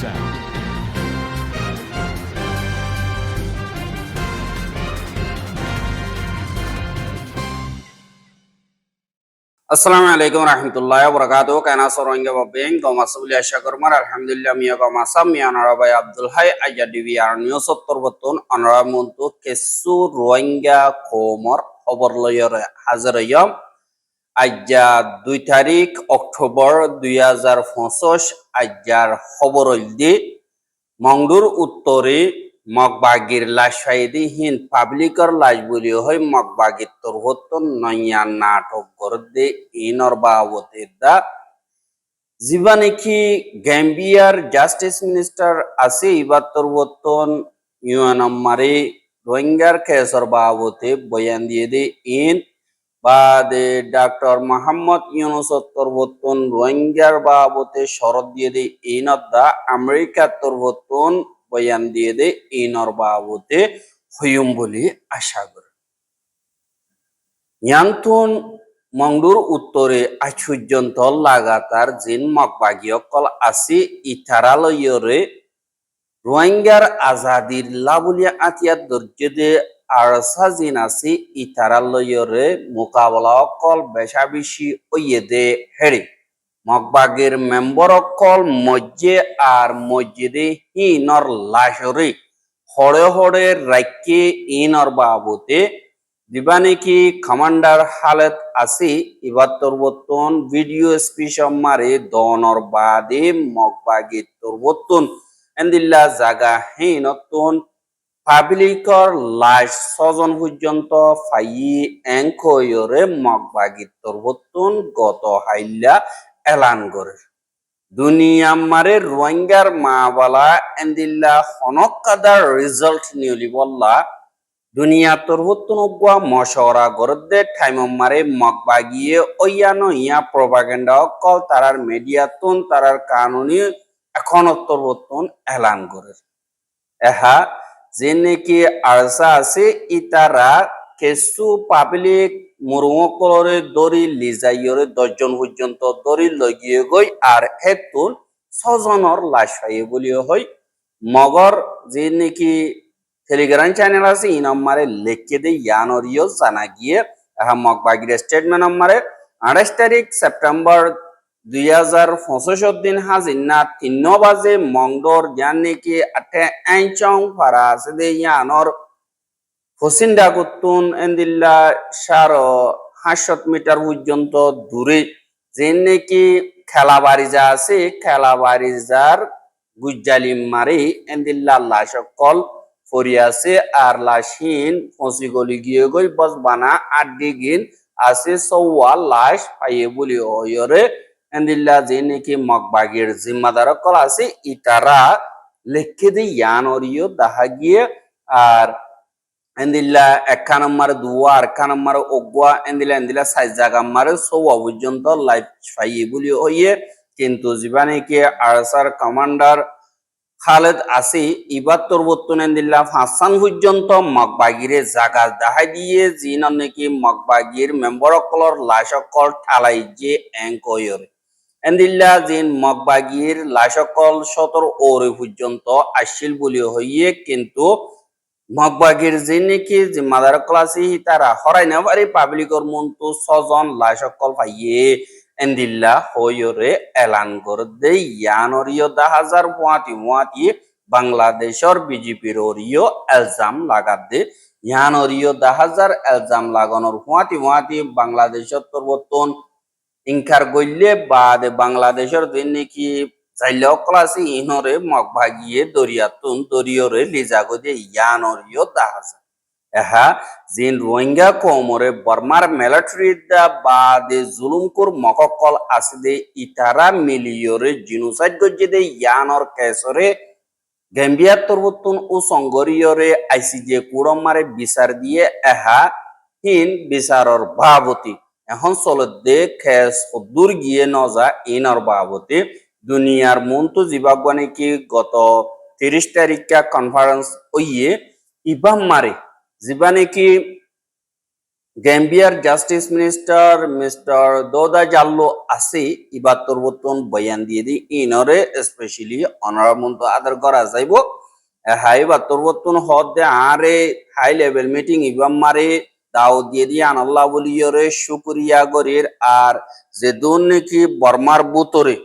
sound. আসসালামু আলাইকুম রহমতুল্লাহ বরকাত কেনা সরঙ্গে বাবেং গমাসুল আশা করমার আলহামদুলিল্লাহ মিয়া গমাসাম মিয়া নরাবাই আব্দুল হাই আইয়া ডিবি আর নিউজ বতুন অনরা মন্তু কেসু রোহিঙ্গা কোমর খবর লয়র হাজার আজ্জা দুই তারিখ অক্টোবর দুই হাজার পঁচিশ আজ্জার খবর দি মংডুর উত্তরে মগবাগির লাশাইদি হিন পাবলিকর লাশ বলি হয়, মগবাগির তরহত্তন নয়া নাটক গরদে ইনর বাবতে দা জীবানেকি গ্যাম্বিয়ার জাস্টিস মিনিস্টার আছে ইবার তরবর্তন ইউএনএমারে রোহিঙ্গার কেসর বাবতে বয়ান দিয়ে দে ইন বাদে ডক্টর মোহাম্মদ ইউনুস তরবর্তন রোহিঙ্গার বাবতে শরৎ দিয়ে দে ইনত দা আমেরিকার তরবর্তন বয়ান দিয়ে দে ইনর বাবতে হইম বলে আশা করে। ইয়ান্তুন মংডুর উত্তরে আচুর্যন্ত লাগাতার জিন মকবাগিয়কল আসি ইথারালয়রে রোহিঙ্গার আজাদির লাবুলিয়া আতিয়াত দর্জে আসি ইথারালয়রে মোকাবলা অকল বেশি ওইয়ে দে হেড়ে। মগবাগের মেম্বর অকল মজ্জে আর মসজিদে হিনর লাশরে। হড়ে হড়ে রাইকে ইনর বাবুতে। দিবানিকি কমান্ডার হালত আসি ইবার তরবতন ভিডিও স্পিসম মারে দনর বাদে মগবাগি তরবতন এন্দিল্লা জাগা হিনতন পাবলিকর লাশ ছজন পর্যন্ত ফাই এংকয়রে মগবাগি তরবতন গত হাইল্লা এলান করে দুনিয়া মারে রোহিঙ্গার মা বালা এন্দিল্লা হনক কাদার রিজাল্ট নিউলি বললা দুনিয়া তরহুত্তুন উগুয়া মশওরা গরদে ঠাইমম মারে মকবা গিয়ে ওইয়ানো ইয়া প্রপাগেন্ডা অকল তারার মিডিয়াতুন তারার কানুনি এখন তরহুত্তুন এলান করে এহা যে নাকি আরসা আছে? ইতারা কেসু পাবলিক মুরুমকলরে দড়ি লিজাইয়রে দশজন পর্যন্ত দড়ি লগিয়ে গই আর হেতুন ছজনের লাশ পাইয়ে বলিও হয়। মগর যে নাকি টেলিগ্রাম চ্যানেল আছে, ই নম্বরে লেখকে দিয়ে ইয়ানরিও জানা গিয়ে, এহা মগবাগির স্টেটমেন্ট নম্বরে আঠাশ তারিখ সেপ্টেম্বর দুই হাজার পঁচিশ দিন হাজিনা তিন বাজে মংডর যান নাকি আঠে আইচং ফারা আছে দে ইয়ানর ফসিন্ডা কুতুন এন্দিল্লা সার হাসত মিটার পর্যন্ত দূরে। যে নাকি খেলা বাড়ি আছে খেলা বাড়ি যার গুজ্জালিম মারি এন্দিল্লা লাশকল ফরি আছে আর লাশিন ফসি গলি গিয়ে গই বস বানা আড্ডি গিন আছে সৌয়া লাশ পাইয়ে বলি ওয়রে এন্দিল্লা যে নাকি মগবাগের জিম্মাদার কল আছে ইটারা লেখকে দি ইয়ান অরিও দাহা গিয়ে আর এন্দিল্লা একা নম্বর দুয়া আর একা নম্বর ওগুয়া এন্দিলা এন্দিলা সাইজ জাগা মারে সৌয়া পর্যন্ত লাইফ পাইয়ে বলি হইয়ে কিন্তু জীবানিকে আরসার কমান্ডার খালেদ আসি ইবার তরবত্তন এন্দিল্লা ফাঁসান পর্যন্ত মগবাগিরে জাগা দাহাই দিয়ে জিন নাকি মগবাগির মেম্বর অকলর লাশ অকল ঠালাই যে এঙ্কয়রে এন্দিল্লা জিন মগবাগির লাশ অকল সতর ওরে পর্যন্ত আসছিল বলি হইয়ে, কিন্তু মগবাগির যে নাকি যে মাদার ক্লাসি তারা হরাই না পারি পাবলিকর মন্তু ছজন লাশ অকল পাইয়ে এন্দিল্লা হইরে এলান করে দে ইয়ানরিও দা হাজার মুয়াতি মুয়াতি বাংলাদেশর বিজেপির ওরিও এলজাম লাগাত দে ইয়ানরিও দা হাজার এলজাম লাগানোর মুয়াতি মুয়াতি বাংলাদেশের তরবতন ইনকার গইলে বাদে বাংলাদেশের দিন নাকি চাইলে অকলাসি ইহরে মগ ভাগিয়ে দরিয়াতুন দরিয়রে লিজাগো দে ইয়ানরিও দা হাজার এহা জিন রোহিঙ্গা কোমরে বর্মার মিলিটারি দা বাদে জুলুমকুর মককল ইতারা মিলিয়রে জিনোসাইড দে ইয়ানর কেসরে গেম্বিয়া তরবতুন ও আইসিজে কুড়মারে বিচার দিয়ে এহা হিন বিচারর ভাবতি। এখন চলত দে খেস দূর গিয়ে নজা ইনর ভাবতি দুনিয়ার মন্তু জীবাগানে কি গত তিরিশ তারিখা কনফারেন্স ওইয়ে ইবাম মারে যিবা নেকি? Gambier justice minister mister Dawda Jallow আছে ইবাত্তর বর্তন বয়ান দিয়ে দি। ইনরে স্পেশালি অনারামন্ত আদার করা যাইব। হাই বাত্তর বর্তন হদ আরে হাই লেভেল মিটিং ইবাম মারে দাও দিয়ে দি আনাল্লাহ বলিয়রে শুক্রিয়া গরির আর যে দুন নাকি বর্মার বুতরে,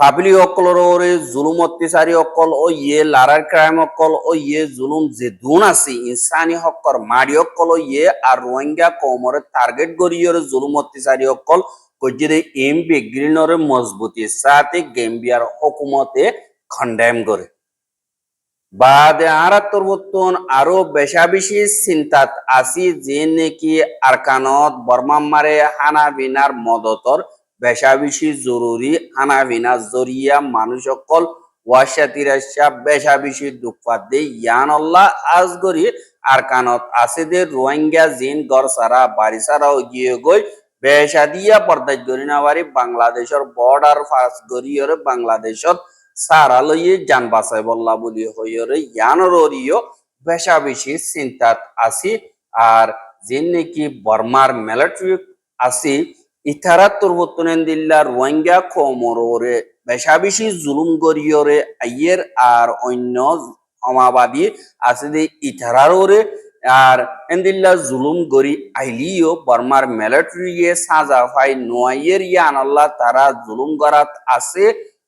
পাবলি অকলর ওরে জুলুম অত্যাচারী অকল ও ইয়ে লারার ক্রাইম অকল ও ইয়ে জুলুম যে দুন আছে, ইনসানি হকর মারি অকল ও ইয়ে আর রোহিঙ্গা কমরে টার্গেট গরিয়রে জুলুম অত্যাচারী অকল কজিরে এম বেগ্রিনরে মজবুতি, সাথে গেম্বিয়ার হকুমতে খন্ডেম করে। বাদে আরাত্তরবর্তন আরও বেশা বেশি চিন্তাত আসি যে নাকি আরকানত বর্মাম্মারে হানা বিনার মদতর বেশা বেশি জরুরি হানা বিনা জরিয়া মানুষ সকল ওয়াশা তিরাশা বেশা বেশি দুঃখাত দে ইয়ান আল্লাহ আজগরি আরকানত আছে দে রোহিঙ্গা জিন গড় সারা, বাড়ি সারাও গিয়ে গই। বেশা দিয়া পর্দাজ গরি বাংলাদেশের বর্ডার ফাস গরিয়রে বাংলাদেশত সারা লইয়ে যান বাঁচাই বল্লা বলি হইরে ইয়ানরিও বেশা বেশি চিন্তাত আছি আর যে নাকি বর্মার মিলিটারি আছি ইথারা তুর্বতনেন দিল্লা রোহিঙ্গা কমরে বেশা বেশি জুলুম গরিয়রে আইয়ের আর অন্য সমাবাদী আছে যে ইথারারে আর এন্দিল্লা জুলুম গরি আইলিও বর্মার মিলিটারি সাজা ফাই নোয়াইয়ের ইয়ান আল্লাহ তারা জুলুম গরাত আছে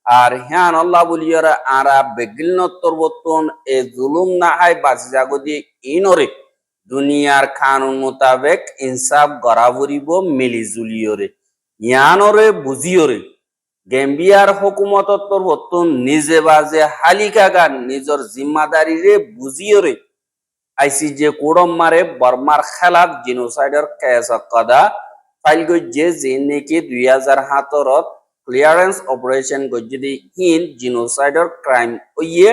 আর হ্যাঁ আল্লাহ বলিয়ারা আরা বেগিল নত্তর বর্তন এ জুলুম না হয় বাঁচি জাগদি ইনরে। দুনিয়ার কানুন মোতাবেক ইনসাফ গড়া ভরিব, মিলি জুলিয়রে। ইয়ানরে বুঝিয়রে। গেম্বিয়ার হকুমতত্তর বর্তন নিজে বাজে হালিকা গান নিজর জিম্মাদারি রে বুঝিয়রে। আইসি যে কুড়ম মারে, বর্মার খেলাত জিনোসাইডর কেস কদা ফাইল গজ্জে যে নেকি দুই হাজার সাতরত ক্লিয়ারেন্স অপারেশন গজ্জদি হিন জিনোসাইডর ক্রাইম ওইয়ে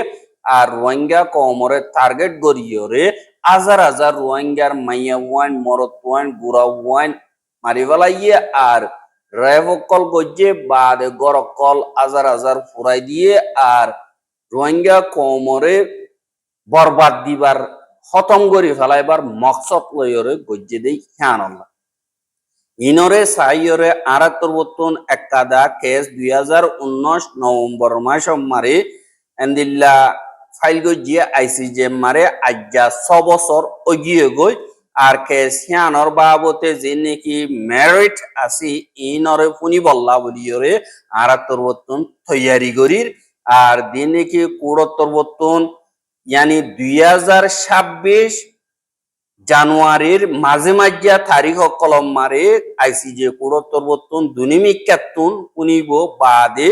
আর রোহিঙ্গা কমরে টার্গেট গরিয়রে হাজার হাজার রোহিঙ্গার মাইয়া ওয়াইন মরত ওয়াইন গুড়া ওয়াইন মারি ফেলাইয়ে আর রেভকল গজ্জে বাদ গরকল হাজার হাজার ফুরাই দিয়ে আর রোহিঙ্গা কমরে বরবাদ দিবার, খতম করি ফেলাইবার মকসদ লইরে গজ্জে দেই হ্যান ইনরে সাইয়রে আরাত্তর বর্তন একাদা কেস দুই হাজার উনিশ নভেম্বর মাস মারে, এন্দিল্লা ফাইল গজিয়ে আইসিজে মারে আজ্জা ছ বছর অগিয়ে গই আর কেস হিয়ানর বাবতে যে নাকি মেরিট আছি ইনরে ফুনি বল্লা বলিয়রে আরাত্তর বর্তন তৈয়ারি করির আর দিন নাকি কুড়ত্তর বর্তন ইয়ানি দুই হাজার ছাব্বিশ জানুয়ারির মাঝে মাঝিয়া তারিখ কলম মারে আইসিজে কুড়ত্তর বর্তন দুনিমিকাতুন কুনিব বাদে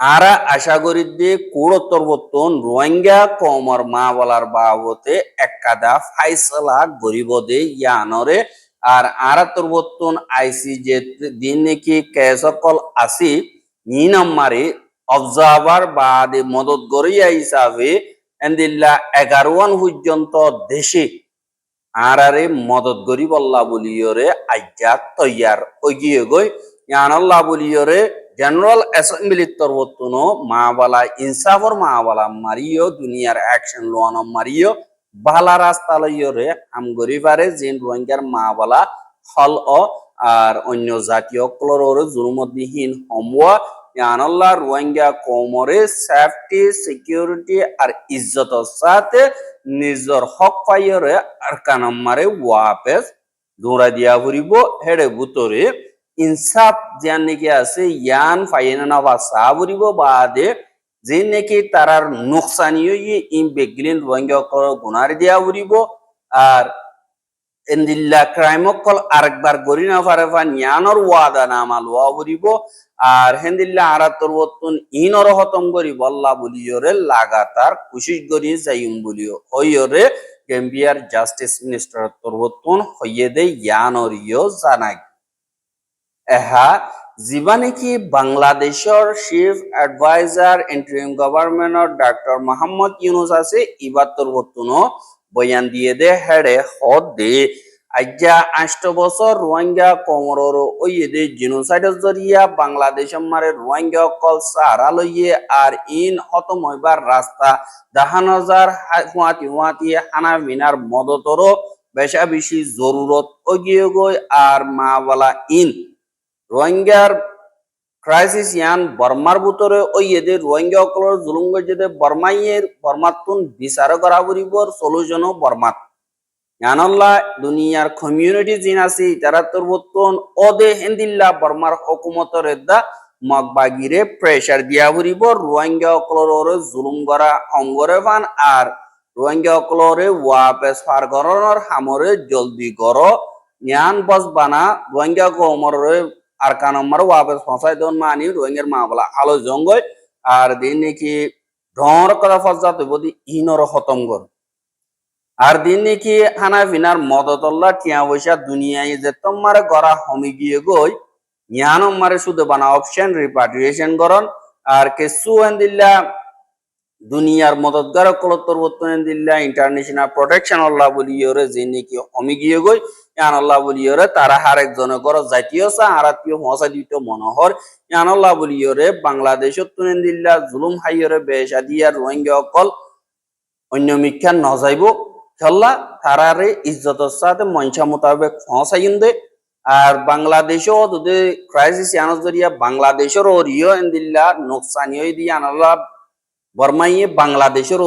আরা আশা করি যে কুড়ত্তর বর্তন রোহিঙ্গা কমর মা বলার বাবতে একাদা ফাইসলা গরিব দে ইয়ানরে। আর আরাত্তর বর্তন আইসিজে দিন নাকি কেসকল আসি নি নাম্বারে অবজার্ভার বাদে মদত গরিয়া হিসাবে এন্দিল্লা এগারোয়ান পর্যন্ত দেশে আরারে মদত গরি বল্লা বলিয়রে আজ্ঞা তৈয়ার। ওগিয়ে গই ইয়ানল্লা বলিয়রে জেনারেল অ্যাসেম্বলির তরবতুন মাবালা ইনসাফর মাবালা মারিও, দুনিয়ার অ্যাকশন লোয়ান মারিও, বালা রাস্তা লইয়রে হাম গরি পারে জিন রোহিঙ্গার মাবালা হল ও আর অন্য জাতীয় ক্লরর জুলুমদ্দিহীন হমওয়া। ইয়ানল্লাহ রোহিঙ্গা কোমরে সেফটি সিকিউরিটি আর ইজ্জতর সাথে নিজর হক পাইয়রে আর কানাম্মারে ওয়াপেস দৌড়া দিয়া ফুরিব। হেড়ে বুতরে ইনসাফ যান নাকি আছে, ইয়ান ফাইনা না ভাষা ফুরিব। বাদে যে নাকি তারার নোকসানিও ইম বেগলিন রোহিঙ্গা গুনার দিয়া ফুরিব। আর এন্দিল্লা ক্রাইমকল আরেকবার গরি না পারে বা নিয়ানর ওয়াদা লোয়া ফুরিব আর হেন্দিল্লা আরাতর বতুন ইনর হতম করি বল্লা লাগাতার করি যাইম গেম্বিয়ার জাস্টিস মিনিস্টার হইয়ে দে ইয়ানরিও জানাই। এহা যিবা নেকি বাংলাদেশৰ চিফ এডভাইজাৰ ইন্টারিম গভর্নমেন্টর ডাক্তার মোহাম্মদ ইউনুস আছে ইবার তরবতুনো বয়ান দিয়ে দে, হেডে হদ দে। আজ্ঞা আষ্ট বছর রোহিঙ্গা কমরর ওইদে জিনোসাইডের জরিয়া, বাংলাদেশ মারে রোহিঙ্গা কল সাহারা লইয়ে আর ইন হতম হইবার রাস্তা। দাহান হাজার হুয়াতি হুয়াতি হানা মিনার মদতরও বেশা বেশি জরুরত অগিয়ে গই আর মা বলা ইন। রোহিঙ্গার ক্রাইসিস ইয়ান বর্মার ভিতরে ওই এদের রোহিঙ্গা সকলের জুলুম গজেদে বর্মাইয়ের বর্মাতুন বিচার করা সলিউশনও বর্মাত। ইয়ানল্লা, দুনিয়ার কমিউনিটি জিন আছে তারা তোর বর্তন ওদে হেন্দিল্লা বর্মার হকুমতর মগবাগিরে প্রেসার দিয়া ফুরিব রোহিঙ্গা সকলের জুলুম করা অঙ্গরে ফান আর রোহিঙ্গা সকলরে ওয়াপেস ফার গরনের হামরে জলদি গর জ্ঞান বস বানা, রোহিঙ্গা কমরে আর কানম্মার ওয়াপেস ফসাই দন মানি রোহিঙ্গার মা বলা আলো জঙ্গয় আর দিন নাকি ঢর কথা ফসাত বদি ইনর খতম কর। আর দিন নাকি হানা ফিনার মদতল্লা টিয়া পয়সা দুনিয়ায় যে তোমার গড়া হমি গিয়ে গই জ্ঞান মারে শুধু বানা অপশন রিপাট্রিয়েশন করন। আর কেসু দিল্লা দুনিয়ার মদতগার কলত্তর বর্তমান দিল্লা ইন্টারন্যাশনাল প্রোটেকশন আল্লাহ বলি, ইয়রে যে নাকি হমি গিয়ে গই। ইয়ান আল্লাহ বলি ইয়রে তারা হার একজনে গর জাতীয় মনোহর। ইয়ান আল্লাহ বলি ইয়রে বাংলাদেশত তুনেন দিল্লা জুলুম হাইয়রে রোহিঙ্গা অকল অন্য নজাইব। তারারে সাথে মঞ্চা মোতাবেক ফসাইন দে। আর বাংলাদেশও যদি ক্রাইসিস ইয়ানোর জরিয়া বাংলাদেশের ওরিও এন্দিল্লা নোকসানিও দিয়ে আনাল্লাহ বর্মাইয়ে বাংলাদেশের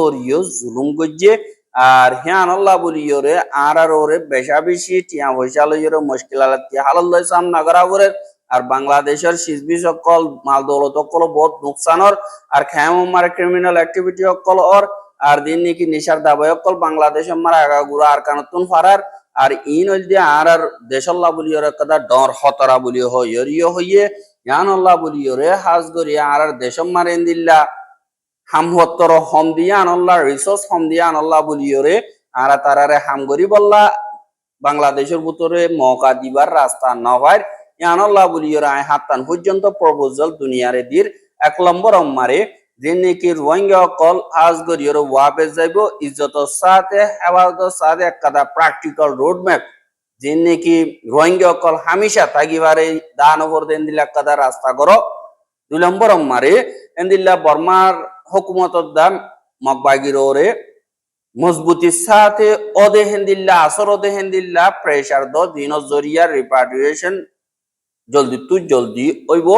জুলুম গজ্জে। আর হ্যাঁ আনাল্লাহ বলিওরে আর আর ওরে বেশা বেশি, টিয়া লইরে মুশকিল আলাতি হালাল্লাহ সামনা করা। ওরে আর বাংলাদেশের সিজবি সকল মাল দৌলত সকল বহুত নোকসানর, আর খেয়াম ক্রিমিনাল অ্যাক্টিভিটি সকল ওর আর দিন নাকি নিশার দাবাই সকল বাংলাদেশ মার আগা গুড়া আর কানতুন ফারার। আর ইন হইল দিয়ে আর আর দেশল্লাহ বলিওরে কথা ডর হতরা বলিও হইয়রিও হইয়ে। ইয়ান আল্লাহ বলিওরে হাজ গরিয়া আর আর দেশম মারেন দিল্লা। হামহত্তর হম দিয়া আনল্লাহ রিসোর্স, হম দিয়া আনল্লাহ বলিওরে আর তারারে হাম গরি বললা, বাংলাদেশের ভিতরে মৌকা দিবার রাস্তা নভার আনল্লাহ বলিওরে আয় হাত্তান পর্যন্ত প্রপোজাল দুনিয়ারে দির। এক নম্বর অম্মারে যে নাকি রোহিঙ্গা অকল, আজ গরিয়র ওয়াবে যাইব, ইজ্জত সাথে, হেফাজত সাথে, এক কথা প্র্যাকটিক্যাল রোড ম্যাপ যে নাকি রোহিঙ্গা অকল, হামেশা থাকিবারে, দান ওপর দেন দিলা কাদা রাস্তা করো। দুই নম্বর অম্মারে এন্দিল্লা বর্মার মকবাগির ওরে মজবুতির সাথে অদে হেন্দিল্লা আসর অদে হেন্দিল্লা প্রেসার দ, দিন জরিয়া রিপার্টিয়েশন জলদি তু জলদি ওইব।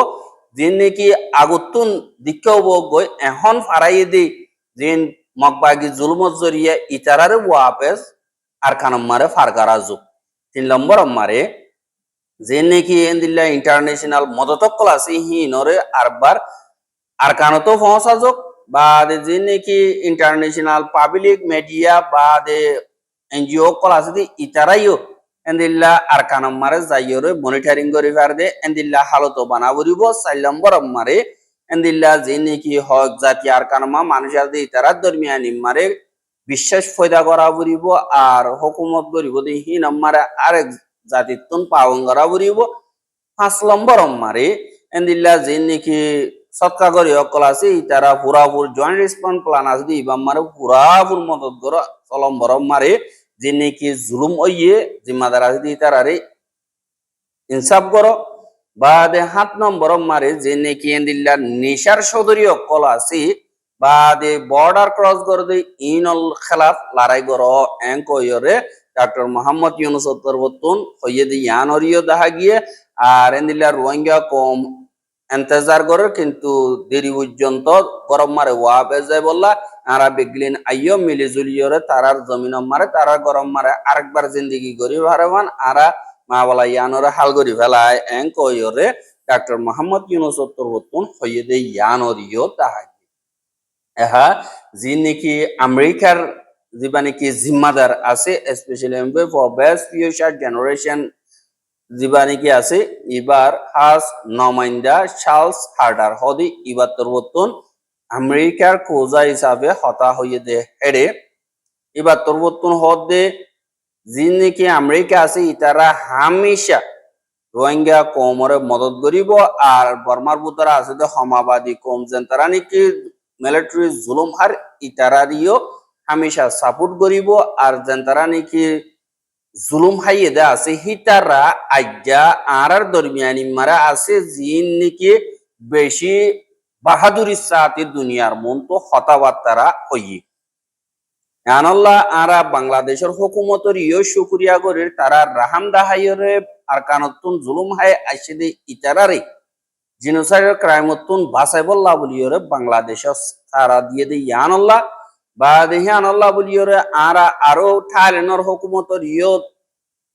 যে নাকি আগতুন দীক্ষা গই এখন ফারাই দি। জিন মকবাগি জুলমত জরিয়া ইতারারে ওয়াপেস, আর কানম্মারে ফারকারা যুগ তিন নম্বর মারে যে নাকি এন্দিল্লা ইন্টারন্যাশনাল মদতকল আছে হিনরে আরবার, আর কানতো যোগ বা যে নাকি ইন্টারন্যাশনাল পাবলিক মিডিয়া বা এনজিও কল আছে দি ইতারাইও, এন্দিল্লা আর কানম মারে যাইয়রে মনিটরিং করি পার দে এন্দিল্লা হালত বানা বরিব চার নম্বর মারে, এন্দিল্লা যে নাকি হক জাতি আর কানমা মানুষের দি ইতারার দরমিয়ানি মারে, বিশ্বাস ফয়দা করা বরিব, আর হুকুমত করিব দি হি নম্বরে আরেক জাতির তুন পালন করা বরিব। পাঁচ নম্বর মারে, এন্দিল্লা যে নাকি সৎকা করি অকল আছে তারা পুরাপুর জয়েন্ট রেসপন্স প্ল্যান আছে দি ইবাম মারে পুরাপুর মদত চলম বরম মারে যে নাকি জুলুম ওইয়ে জিম্মাদার আছে দি তারারে ইনসাফ করো বা দে হাত নম্বর মারে যে নাকি এন্দিল্লা নিশার সদরি অকল আছে বা দে বর্ডার ক্রস করে দে ইনল খেলাফ লড়াই করো এং কইরে ডক্টর মোহাম্মদ ইউনুস তরবতুন হইয়ে দি ইয়ানরিও দেখা গিয়ে, আর এন্দিল্লা রোহিঙ্গা কম এন্তেজার করে, কিন্তু দেরি পর্যন্ত গরম মারে ওয়া যায় বললা, আরা বেগলিন আইয়, মিলি জুলিয়রে তারার জমিন মারে, তারা গরম মারে, আরেকবার জিন্দিগি গরি ভারেবান, আরা মা বলা ইয়ানরে হাল গরি ফেলায়, এং কইরে ডাক্তার মোহাম্মদ ইউনুস তরবতুন হইয়ে দে ইয়ানরিও তাহা এহা যি নেকি আমেরিকার যিবা নেকি জিম্মাদার আছে specially for best future generation যিবা নেকি আছে? এবার হাস, নমাইন্দা চার্লস হার্ডার, হদি ইবার তরবতন আমেরিকার কোজা হিসাবে হতা হইয়ে দে হেরে এবার হদ দে যি নেকি আমেরিকা আছে, ইতারা হামেশা রোহিঙ্গা কমরে মদত করিব, আর বর্মার বুতরা আছে দে, সমাবাদী কম যেন তারা নাকি মিলিটারি জুলুম হার ইতারারিও হামেশা সাপোর্ট করিব, আর যেন তারা নাকি জুলুম হাইয়ে দে আছে, হিতারা আজ্ঞা আর আর দরমিয়ানি মারা আছে, জিন নাকি বেশি বাহাদুরি সাথে দুনিয়ার মন তো হতাবার্তারা হইয়ে। আরা বাংলাদেশের হুকুমতর ইয় তারা রাহাম দাহাইরে আর কানতুন জুলুম হায় আইসিদে ইতারারে। জিনোসাইডের ক্রাইমতুন বাসাইবল্লাহ বলিয়রে বাংলাদেশের তারা দিয়ে দে ইয়ানল্লাহ বা দেহি আনল্লাহ বলিয়রে, আরা আরও থাইল্যান্ডর হুকুমতর ইয়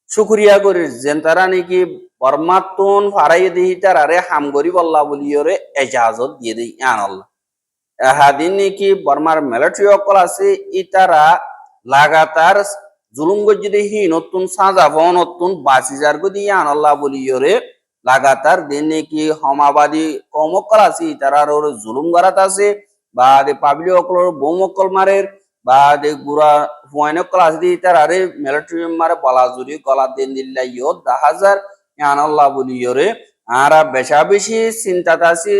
শুকুরিয়া করে। যেন তারা নাকি বর্মাতুন ফারাই দিহি, তারারে হাম গরিব আল্লাহ বলিয়রে, এজাজত দিয়ে দে ইয়ানল্লাহ এহাদিন নাকি বর্মার মিলিটারি অকল আছে ইতারা লাগাতার জুলুম গজ্জিদে হি নতুন সাজা বন নতুন বাসি যার গদি আনাল্লাহ বলিয়রে, লাগাতার দিন নাকি হমাবাদী কমকল আছে ইতারার ওর জুলুম গরাত আছে। বা দে পাবলি অকলর বোমকল মারের, বা দে গুড়া হুয়াইনকল আছে দি আরে মিলিটারি মারে বলাজুরি কলা দিন দিল্লা ইয় দা হাজার আনাল্লাহ বলিয়রে আরা বেশা বেশি চিন্তাত আছে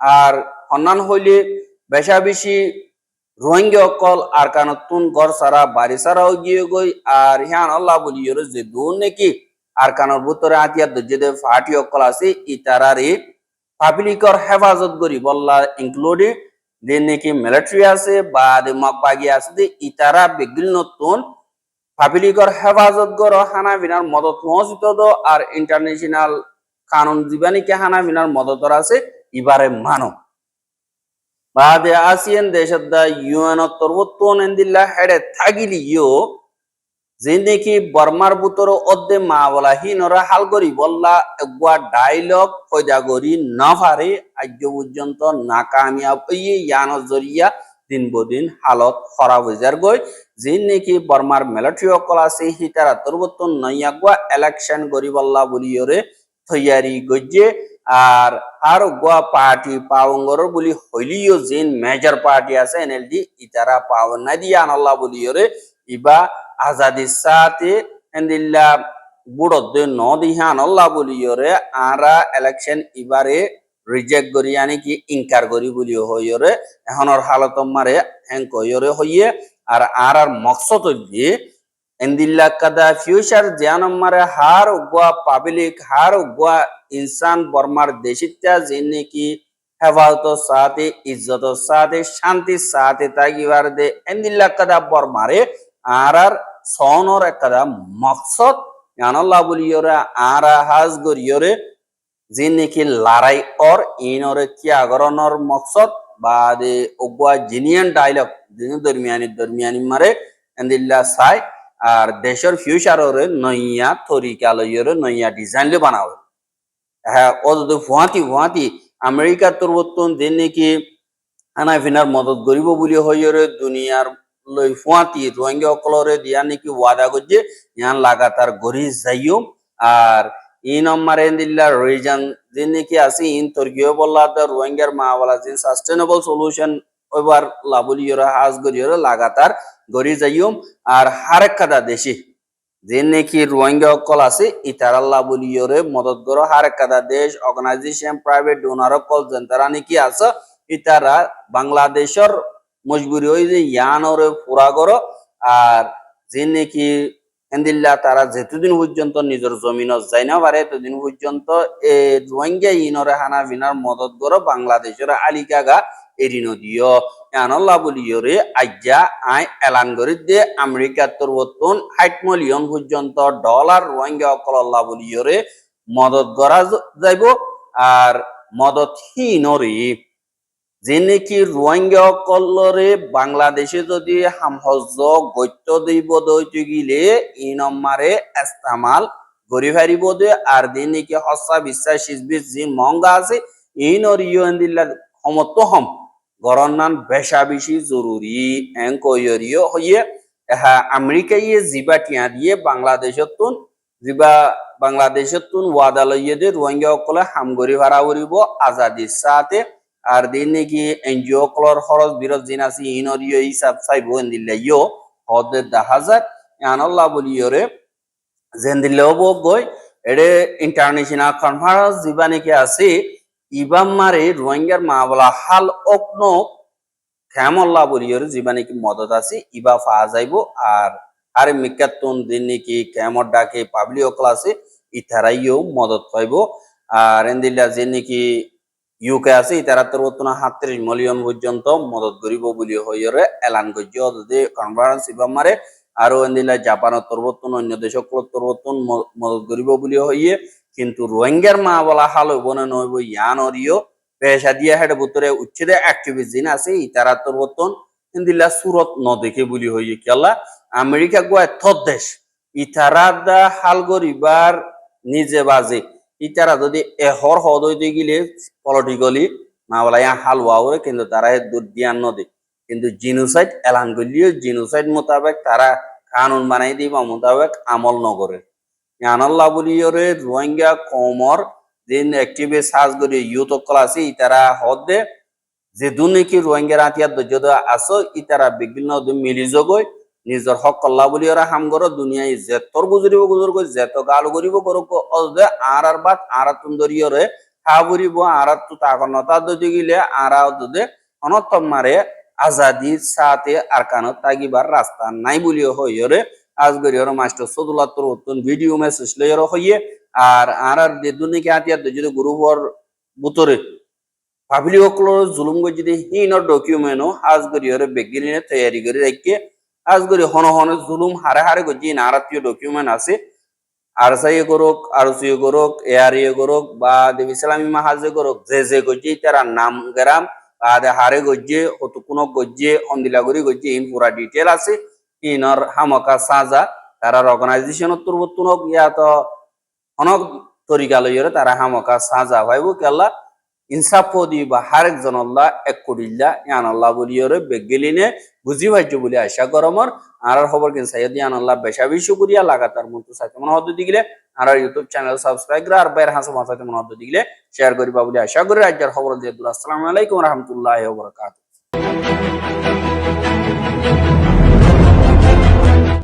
আর সন্ধান হইলে বেশা বেশি রোহিঙ্গা অকল আর কানতুন ঘর সারা, বাড়ি সারাও গিয়ে গই। আর হিয়ান আল্লাহ বলি ইয়োরে, যে দূর নাকি আর কানর ভিতরে আতিয়ার দজ্জেদে ফাটি অকল আছে ইতারারে পাবলিকর হেফাজত করি, বল্লা ইনক্লুডিং যে নাকি মিলিটারি আছে বা দে মকবাগি আছে যে ইতারা বেগিল নতুন পাবলিকর হেফাজত গর হানা বিনার মদত মহসিত আর ইন্টারন্যাশনাল কানুন জীবানিকে হানা বিনার মদতর আছে ইবারে মানব ಬಾದೆ ಆಸಿಯನ್ ದೇಶದ ಯುಎನ್ ತೊರ್ವತ್ತೋನ್ ಎಂದಿಲ್ಲ ಹೆಡೆ থাগিলিও যে নাকি বর্মার বুতর অদ্দে মা বলা হিনরা হাল করি বললা একবার ডায়লগ ফয়দা করি না পারে আজ পর্যন্ত নাকামিয়াব ইয়ে ইয়ান জরিয়া দিন বদিন হালত খরাব হয়ে যার গই যে নাকি বর্মার মিলিটারি অকল আছে হিতারা তরবত্তন নইয়াগুয়া ইলেকশন করি বললা বলিয়রে তৈয়ারি গজ্জে আর আর গোয়া পার্টি পাওঙ্গর বলি হইলিও যেন মেজর পার্টি আছে এনএলডি ইতারা পাওন না দিয়া আনাল্লাহ বলিওরে ইবা আজাদি সাথে এন্দিল্লা বুড়দ ন দিহা আনাল্লাহ বলিওরে আরা ইলেকশন ইবারে রিজেক্ট করি, আনি কি ইনকার করি বলি হইরে এখনর হালত মারে হ্যাং কইরে হইয়ে, আর আর আর মকসদ দিয়ে এন্দিল্লা কাদা ফিউচার জিয়ানম মারে হার উগুয়া পাবলিক, হার উগুয়া ইনসান বর্মার দেশিত্যা যে নাকি হেফাজত সাথে ইজ্জত সাথে শান্তি সাথে তাগিবার দে, এন্দিল্লা কাদা বর্মারে আর আর সনর কাদা মকসদ জানাল্লাহ বলিয়রে, আর হাজ গরিয়রে যে নাকি লড়াই অর ইনরে ত্যাগরণর মকসদ বা দে জিনিয়ান ডায়লগ দরমিয়ানি দরমিয়ানি মারে, এন্দিল্লা সাই, আর দেশের ফিউচারের নইয়া তরিকা লইয়ের নইয়া ডিজাইন লে বানাও। হ্যাঁ ও যদি ফুয়াতি ফুয়াতি আমেরিকা তোর যে নাকি আনা ফিনার মদত করিব বলি হইরে দুনিয়ার লই ফুয়াতি রোহিঙ্গা অকলরে দিয়া নাকি ওয়াদা করছে, ইয়ান লাগাতার গরি যাইও আর ই নম্বরে দিল্লা রিজন যে নাকি আছে, ইন তর্কীয় বললা রোহিঙ্গার মা বলা যে সাস্টেনেবল সলিউশন ওইবার লাবলিয়রা হাজ গরিয়রা লাগাতার গড়ি যাইম আর হারেক কাদা দেশে, যে নাকি রোহিঙ্গা অকল আছে, ইতার আল্লাহ বলিয়রে মদত করো। হারেক কাদা দেশ অর্গানাইজেশন প্রাইভেট ডোনার অকল, যেন তারা নাকি আছে, ইতারা বাংলাদেশের মজবুরি হই যে ইয়ানরে পুরা করো, আর যে নাকি এন্দিল্লা তারা যেতদিন পর্যন্ত নিজের জমিনত যাই না পারে, এতদিন পর্যন্ত এ রোহিঙ্গা ইনরে হানা বিনার মদত করো বাংলাদেশের আলিকাগা এরি নদীয়। আনল্লা বলিয়রে আজ্ঞা, আই এলান করে দে আমেরিকা তরবতন ষাট মিলিয়ন পর্যন্ত ডলার রোহিঙ্গা অকল আল্লাহ বলিয়রে মদত করা যাইব, আর মদত হীনরে যে নাকি রোহিঙ্গা অকলরে বাংলাদেশে যদি হামহজ গত্য দিব দইতে গিলে ই নম্বরে এস্তামাল গরি ফারিব দে। আর দিন নাকি হসা বিশ্বাস সিজবিস যে মহঙ্গা আছে, এই নরিয় দিল্লা সমত্ব হম। গরনান বেশা বেশি জরুরি এং এঙ্কয়রিও হইয়ে। হ্যাঁ আমেরিকা ইয়ে জিবা টিয়া দিয়ে বাংলাদেশত তুন জিবা বাংলাদেশত তুন ওয়াদা লইয়ে দে রোহিঙ্গা সকলে হামগরি ভাড়া করিব আজাদির সাথে আর দিন নাকি এনজিও কলর খরচ বিরত জিন আছে ইনরিও হিসাব চাইব দিল্লে ইয়ো হদে যায় আনল্লাহ বলিয়রে যেন দিল্লেও গই এডে ইন্টারন্যাশনাল কনফারেন্স জিবা নাকি আছে, ইবাম মারে রোহিঙ্গার মা বলা হাল অকনো খেমল্লা বলিয়র জীবানি কি মদত আছে, ইবা ফা যাইব। আর আর মিকাতুন দিন নাকি কেমর ডাকে পাবলি অকল আছে ইথারাইও মদত পাইব। আর এন্দিল্লা যে নাকি ইউকে আছে ইতারা তোর বর্তমান সাতত্রিশ মিলিয়ন পর্যন্ত মদত করিব বুলি হইরে এলান করছে যদি কনফারেন্স ইবা মারে আৰু এন্দিলা জাপানত তোর বর্তমান অন্য দেশসকলত তোর বর্তমান মদত করিব বুলি হইয়ে, কিন্তু রোহিঙ্গার মা বলা হাল হইব না নইব ইয়ান অরিও পেশা দিয়ে হেডে ভিতরে উচ্ছেদে অ্যাক্টিভিস্ট জিন আছে ইতারা তোর বর্তমান এন্দিলা সুরত ন দেখে বুলি হইয়ে কেলা আমেরিকা গোয়া দেশ ইতারা দা হাল গরিবার নিজে বাজে। ইতারা যদি এহর হদ হইতে গেলে পলিটিক্যালি না বলা ইয়া হাল ওয়াওরে কিন্তু তারা দুধ দিয়ান নদী। কিন্তু জিনোসাইড এলান করলিও জিনোসাইড মোতাবেক তারা কানুন বানাই দিবা, মোতাবেক আমল নগরে আনাল্লাহ বলিয়রে রোহিঙ্গা কমর দিন একটিভে সাজ করি ইউথ আছে ইতারা দে। যে দুর্নীতি রোহিঙ্গার আতিয়ার ধৈর্য আছো ইতারা বিভিন্ন মিলি জগৈ নিজৰ হক কল্লা বুলি ওরা হাম করো দুনিয়ায় জেতর গুজরিব গুজর কই জেত গাল করিব করো অদে আর আর বাত আর তুন্দরিয়রে হা বুরিব আর তু তাকর নতা দদি গিলে আর দদে অনতম মারে আজাদি সাথে আর কানত তাগিবার রাস্তা নাই বলিও হইরে আজ গরিয়র মাস্টার সদুল্লাহ উত্তন ভিডিও মেসেজ লইর হইয়ে আর আর আর দে দুনিকে আতিয়ার যদি গ্রুপর বুতরে সকলৰ জুলুম গৈ যদি হিনৰ ডকুমেণ্টো আজ গরিয়রে বেগিনে তৈয়ারি করে রাখিয়ে আজ করি হন হন জুলুম, হারে হারে গজি নারাতীয় ডকুমেন্ট আছে আর সাই করুক আর সুই করুক এয়ার ইয়ে করুক, বা দেবী ইসলামী মাহাজে করুক, যে যে গজি তারা নাম গেরাম বা দে হারে গজ্জে হতু কোনো গজ্জে হন্দিলাগুড়ি গজ্জে ইন পুরা ডিটেল আছে, ইনর হামকা সাজা, তারা অর্গানাইজেশন তুরবতুনক ইয়া তো অনক তরিকা লইরে তারা হামকা সাজা ভাইবো কেল্লা ইনসাফ দিবা হারেক জনল্লাহ এক করিল্লা ইয়ান আল্লাহ বলিয়রে বেগেলিনে বুঝি ভাজ্য বলে আশা করমর আর খবর কিন সাইয়দ ইয়ান আল্লাহ বেশা বেশি করিয়া লাগাতার মতো সাথে মনে হতে দিগলে। আর ইউটিউব চ্যানেল সাবস্ক্রাইব করে, আর বাইর হাসে মাসাতে মনে হতে দিগলে শেয়ার করিবা বলে আশা করি। রাজ্যের খবর দিয়ে আসসালামু আলাইকুম রহমতুল্লাহ বরকাত